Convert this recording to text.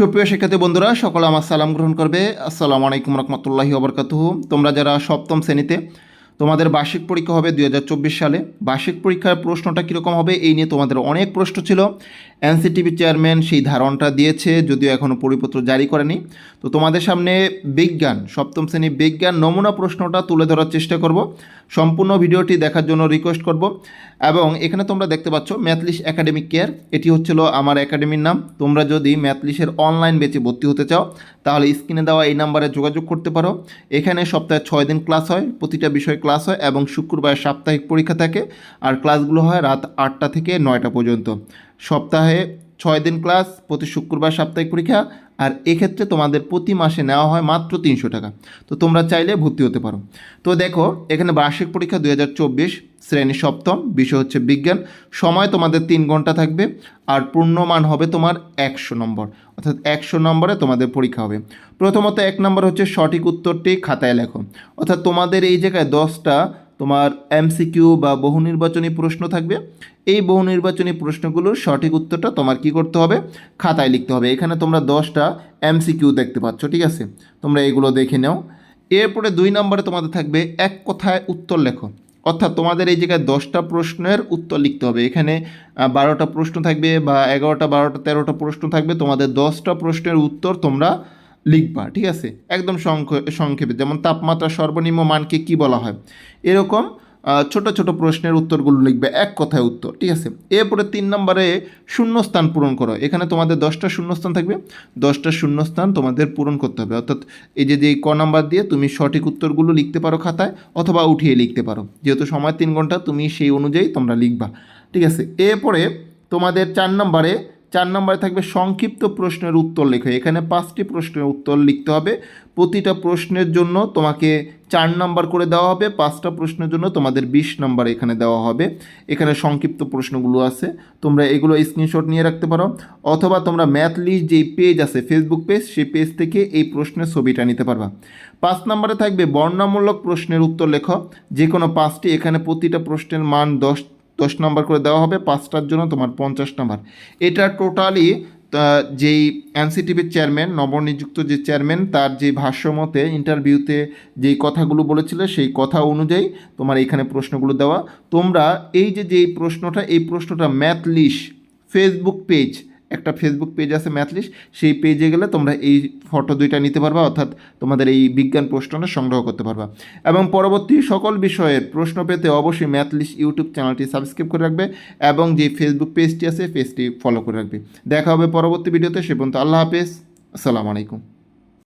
সুপ্রিয় শিক্ষার্থী বন্ধুরা, সকলে আমার সালাম গ্রহণ করবে। আসসালামু আলাইকুম রহমতুল্লাহি অবরকাত তোমরা যারা সপ্তম শ্রেণীতে, তোমাদের বার্ষিক পরীক্ষা হবে দুই হাজার চব্বিশ সালে। বার্ষিক পরীক্ষার প্রশ্নটা কীরকম হবে এই নিয়ে তোমাদের অনেক প্রশ্ন ছিল। এনসিটিভি চেয়ারম্যান সেই ধারণটা দিয়েছে, যদিও এখনও পরিপত্র জারি করেনি। তো তোমাদের সামনে বিজ্ঞান, সপ্তম শ্রেণি বিজ্ঞান নমুনা প্রশ্নটা তুলে ধরার চেষ্টা করব। সম্পূর্ণ ভিডিওটি দেখার জন্য রিকোয়েস্ট করব। এবং এখানে তোমরা দেখতে পাচ্ছ ম্যাথলিশ একাডেমিক কেয়ার এটি হচ্ছিল আমার একাডেমির নাম। তোমরা যদি ম্যাথলিশের অনলাইন বেচে ভর্তি হতে চাও, তাহলে স্ক্রিনে দেওয়া এই নাম্বারে যোগাযোগ করতে পারো। এখানে সপ্তাহে ছয় দিন ক্লাস হয়, প্রতিটা বিষয় ক্লাস হয় এবং শুক্রবার সাপ্তাহিক পরীক্ষা থাকে। আর ক্লাসগুলো হয় রাত আটটা থেকে নয়টা পর্যন্ত। সপ্তাহে ছয় দিন ক্লাস, প্রতি শুক্রবার সাপ্তাহিক পরীক্ষা, আর এক্ষেত্রে তোমাদের প্রতি মাসে নেওয়া হয় মাত্র তিনশো টাকা। তো তোমরা চাইলে ভর্তি হতে পারো। তো দেখো, এখানে বার্ষিক পরীক্ষা দু হাজার চব্বিশ, শ্রেণি সপ্তম, বিষয় হচ্ছে বিজ্ঞান। সময় তোমাদের তিন ঘণ্টা থাকবে, আর পূর্ণমান হবে তোমার একশো নম্বর। অর্থাৎ একশো নম্বরে তোমাদের পরীক্ষা হবে। প্রথমত এক নম্বর হচ্ছে সঠিক উত্তরটি খাতায় লেখো। অর্থাৎ তোমাদের এই জায়গায় দশটা তোমার এমসিকিউ বা বহু নির্বাচনী প্রশ্ন থাকবে। এই বহু নির্বাচনী প্রশ্নগুলোর সঠিক উত্তরটা তোমার কি করতে হবে? খাতায় লিখতে হবে। এখানে তোমরা দশটা এমসিকিউ দেখতে পাচ্ছ, ঠিক আছে? তোমরা এগুলো দেখে নাও। এরপরে দুই নম্বরে তোমাদের থাকবে এক কথায় উত্তর লেখো। অর্থাৎ তোমাদের এই জায়গায় দশটা প্রশ্নের উত্তর লিখতে হবে। এখানে বারোটা প্রশ্ন থাকবে বা এগারোটা, বারোটা, তেরোটা প্রশ্ন থাকবে। তোমাদের দশটা প্রশ্নের উত্তর তোমরা লিখবা ঠিক আছে? একদম সংক্ষ- সংক্ষেপে, যেমন তাপমাত্রা সর্বনিম্ন মানকে কি বলা হয়? এরকম ছোট ছোট প্রশ্নের উত্তরগুলো লিখবে, এক কথায় উত্তর, ঠিক আছে? এরপরে তিন নম্বরে শূন্যস্থান পূরণ করো, এখানে তোমাদের দশটা শূন্যস্থান থাকবে। দশটা শূন্যস্থান তোমাদের পূরণ করতে হবে, অর্থাৎ এই যে যে ক নাম্বার দিয়ে তুমি সঠিক উত্তরগুলো লিখতে পারো খাতায়, অথবা উঠিয়ে লিখতে পারো। যেহেতু সময় তিন ঘণ্টা, তুমি সেই অনুযায়ী তোমরা লিখবা, ঠিক আছে? এরপরে তোমাদের চার নম্বরে চার নম্বরে থাকবে সংক্ষিপ্ত প্রশ্নের উত্তর লেখো। এখানে পাঁচটি প্রশ্নের উত্তর লিখতে হবে। প্রতিটা প্রশ্নের জন্য তোমাকে চার নম্বর করে দেওয়া হবে। পাঁচটা প্রশ্নের জন্য তোমাদের বিশ নম্বর এখানে দেওয়া হবে। এখানে সংক্ষিপ্ত প্রশ্নগুলো আছে। তোমরা এগুলো স্ক্রিনশট নিয়ে রাখতে পারো। অথবা তোমরা ম্যাথ লিস্ট যেই পেজ আছে ফেসবুক পেজ সেই পেজ থেকে এই প্রশ্নের ছবিটা নিতে পারবা। পাঁচ নম্বরে থাকবে বর্ণামূলক প্রশ্নের উত্তর লেখো। যে কোনো পাঁচটি, এখানে প্রতিটা প্রশ্নের মান দশ দশ নম্বর করে দেওয়া হবে, পাঁচটার জন্য তোমার পঞ্চাশ নম্বর। এটা টোটালি যেই এনসিটিভির চেয়ারম্যান, নবনিযুক্ত যে চেয়ারম্যান, তার যে ভাষ্যমতে, ইন্টারভিউতে যেই কথাগুলো বলেছিল, সেই কথা অনুযায়ী তোমার এখানে প্রশ্নগুলো দেওয়া। তোমরা এই যে, যেই প্রশ্নটা, এই প্রশ্নটা ম্যাথলিশ ফেসবুক পেজ একটা ফেসবুক পেজ আছে ম্যাথলিস সেই পেজে গেলে তোমরা এই ফটো দুইটা নিতে পারবা, অর্থাৎ তোমাদের এই বিজ্ঞান প্রশ্নটা সংগ্রহ করতে পারবা। এবং পরবর্তী সকল বিষয়ের প্রশ্ন পেতে অবশ্যই ম্যাথলিস ইউটিউব চ্যানেলটি সাবস্ক্রাইব করে রাখবে এবং যে ফেসবুক পেজটি আছে পেজটি ফলো করে রাখবে। দেখা হবে পরবর্তী ভিডিওতে সে পর্যন্ত আল্লাহ হাফেজ। আসসালামু আলাইকুম।